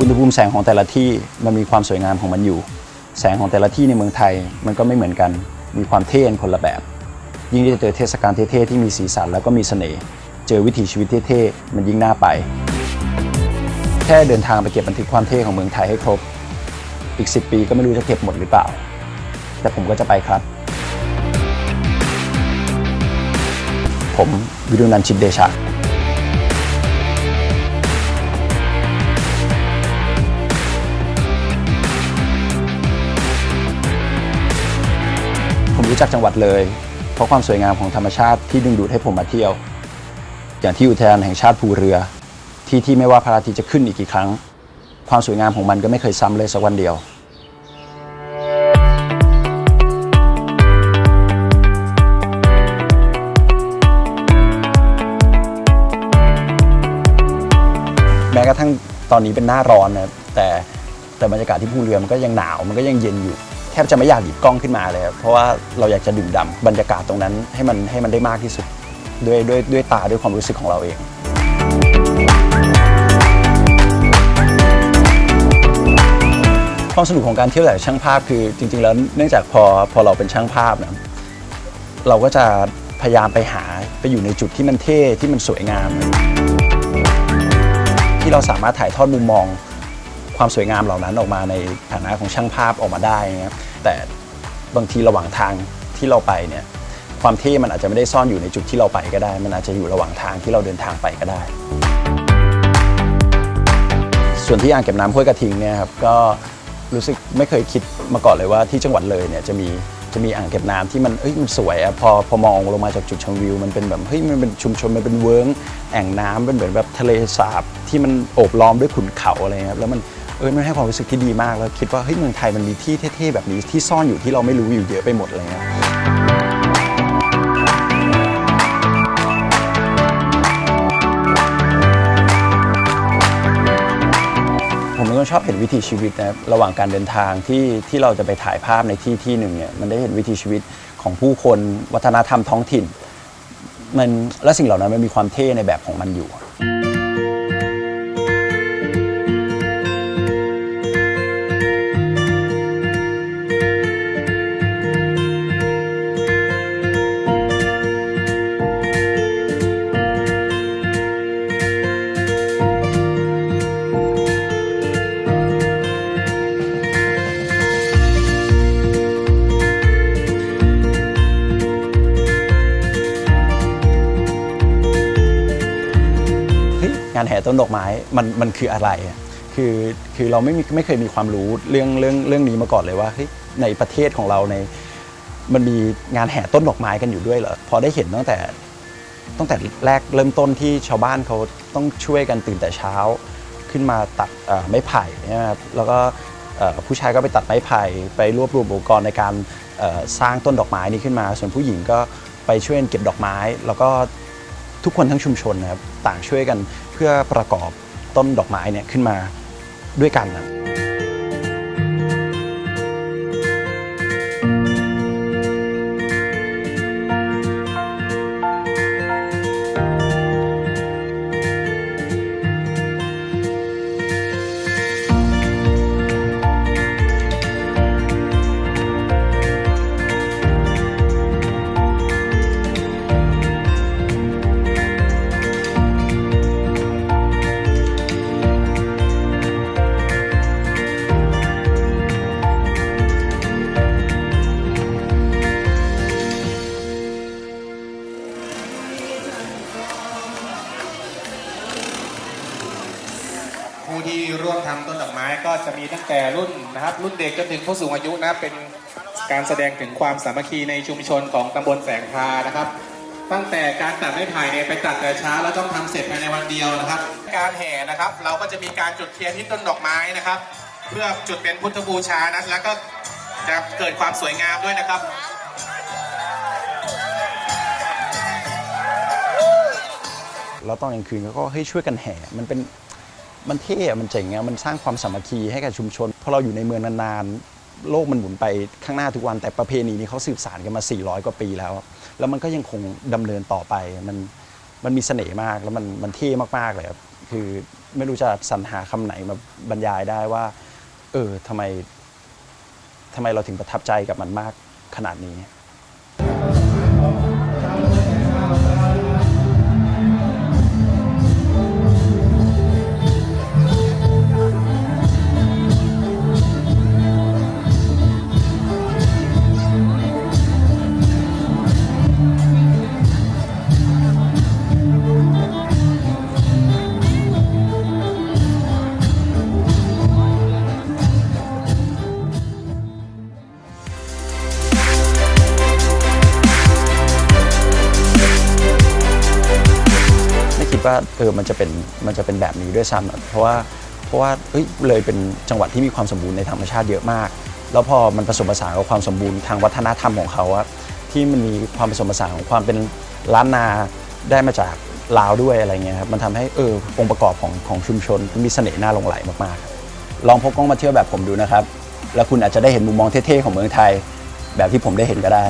อุณหภูมิแสงของแต่ละที่มันมีความสวยงามของมันอยู่ แสงของแต่ละที่ในเมืองไทยมันก็ไม่เหมือนกัน มีความเท่นคนละแบบ ยิ่งได้เจอเทศกาลเท่ๆที่มีสีสันแล้วก็มีเสน่ห์เจอวิถีชีวิตเท่ๆมันยิ่งน่าไป แค่เดินทางไปเก็บบันทึกความเท่ของเมืองไทยให้ครบ อีก 10 ปีก็ไม่รู้จะเก็บหมดหรือเปล่า แต่ผมก็จะไปครับ ผมวิรุณันชิดเดชา ผมรู้จักจังหวัดเลย เพราะความสวยงามของธรรมชาติที่ดึงดูดให้ผมมาเที่ยว อย่างที่อุทยานแห่งชาติภูเรือ ที่ที่ไม่ว่าพระอาทิตย์จะขึ้นอีกกี่ครั้ง ความสวยงามของมันก็ไม่เคยซ้ำเลยสักวันเดียวแม้กระทั่งตอนนี้เป็นหน้าร้อนนะแต่แต่บรรยากาศที่ภูเรือมันก็ยังหนาวมันก็ยังเย็นอยู่ แทบจะไม่อยากหยิบกล้องขึ้นมาเลยครับเพราะว่าเราอยากจะดื่มด่ำบรรยากาศตรงนั้นให้มันให้มันได้มากที่สุดด้วยด้วยด้วยตาด้วยความรู้สึกของเราเอง ความสนุกของการเที่ยวแบบช่างภาพคือจริง ๆ แล้วเนื่องจากพอพอเราเป็นช่างภาพนะเราก็จะพยายามไปหาไปอยู่ในจุดที่มันเท่ที่มันสวยงาม ที่เราสามารถถ่ายทอดมุมมอง ความสวยงามเหล่านั้นออกมาในฐานะของช่างภาพออกมาได้นะครับแต่บางทีระหว่างทางที่เราไปเนี่ยความเท่มันอาจจะไม่ได้ซ่อนอยู่ในจุดที่เราไปก็ได้ มันอาจจะอยู่ระหว่างทางที่เราเดินทางไปก็ได้ ส่วนที่อ่างเก็บน้ำห้วยกระทิงเนี่ยครับก็รู้สึกไม่เคยคิดมาก่อนเลยว่าที่จังหวัดเลยเนี่ยจะมีจะมีอ่างเก็บน้ำที่มันเอ้ยมันสวยอะพอพอมองลงมาจากจุดชมวิว มันเป็นแบบเฮ้ยมันเป็นชุมชนมันเป็นเวิร์งแอ่งน้ำเป็นเหมือนแบบทะเลสาบที่มันโอบล้อมด้วยขุนเขาอะไรครับแล้วมัน ออมันให้ความรู้สึกที่ดีมากแล้วคิดว่าเฮ้ยเมืองไทยมันมีที่เท่ๆแบบนี้ที่ซ่อนอยู่ที่เราไม่รู้อยู่เยอะไปหมดอะไรเงี้ยผมเป็นคนชอบเห็นวิถีชีวิตนะระหว่างการเดินทางที่ที่เราจะไปถ่ายภาพในที่ที่หนึ่งเนี่ยมันได้เห็นวิถีชีวิตของผู้คนวัฒนธรรมท้องถิ่น มันและสิ่งเหล่านั้นมันมีความเท่ในแบบของมันอยู่ เฮ้ยงานแห่ต้นดอกไม้มันมันคืออะไร คือคือเราไม่มีไม่เคยมีความรู้เรื่องเรื่องเรื่องนี้มาก่อนเลยว่าเฮ้ยในประเทศของเราในมันมีงานแห่ต้นดอกไม้กันอยู่ด้วยเหรอพอได้เห็นตั้งแต่ตั้งแต่แรกเริ่มต้นที่ชาวบ้านเขาต้องช่วยกันตื่นแต่เช้า ขึ้นมาตัดไม้ไผ่นะครับแล้วก็ผู้ชายก็ไปตัดไม้ไผ่ไปรวบรวมอุปกรณ์ในการสร้างต้นดอกไม้นี้ขึ้นมา ส่วนผู้หญิงก็ไปช่วยกันเก็บดอกไม้ แล้วก็ทุกคนทั้งชุมชนนะครับต่างช่วยกัน เพื่อประกอบต้นดอกไม้เนี่ยขึ้นมาด้วยกันนะ ที่ร่วมทำต้นดอกไม้ก็จะมีตั้งแต่รุ่นนะครับ รุ่นเด็กจนถึงผู้สูงอายุนะเป็นการแสดงถึงความสามัคคีในชุมชนของตำบลแสงพานะครับ ตั้งแต่การตัดไม้ไผ่เนี่ยไปตัดแต่เช้าแล้วต้องทำเสร็จภายในวันเดียวนะครับ การแห่นะครับ เราก็จะมีการจุดเทียนที่ต้นดอกไม้นะครับ เพื่อจุดเป็นพุทธบูชานะแล้วก็จะเกิดความสวยงามด้วยนะครับแล้วตอนกลางคืนก็เฮ้ช่วยกันแห่ มันเป็น มันเท่มันเจ๋งอะมันสร้างความสามัคคีให้กับชุมชนพอเราอยู่ในเมืองนานๆโลกมันหมุนไปข้างหน้าทุกวันแต่ประเพณีนี้เขาสืบสานกันมา 400 กว่าปีแล้ว แล้วมันก็ยังคงดำเนินต่อไปมันมันมีเสน่ห์มากแล้วมันมันเท่มากๆเลยครับคือไม่รู้จะสรรหาคำไหนมาบรรยายได้ว่า เออทำไมทำไมเราถึงประทับใจกับมันมากขนาดนี้ ไม่คิดว่าเออมันจะเป็นมันจะเป็นแบบนี้ด้วยซ้ำเพราะว่าเพราะว่าเอ้ยเลยเป็นจังหวัดที่มีความสมบูรณ์ในธรรมชาติเยอะมาก แล้วพอมันผสมผสานกับความสมบูรณ์ทางวัฒนธรรมของเขาอะที่มันมีความผสมผสานของความเป็นล้านนาได้มาจากลาวด้วยอะไรเงี้ยครับมันทำให้เออองค์ประกอบของของชุมชนมีเสน่ห์น่าหลงไหลมากๆลองพกกล้องมาเที่ยวแบบผมดูนะครับ แล้วคุณอาจจะได้เห็นมุมมองเท่ๆของเมืองไทย แบบที่ผมได้เห็นก็ได้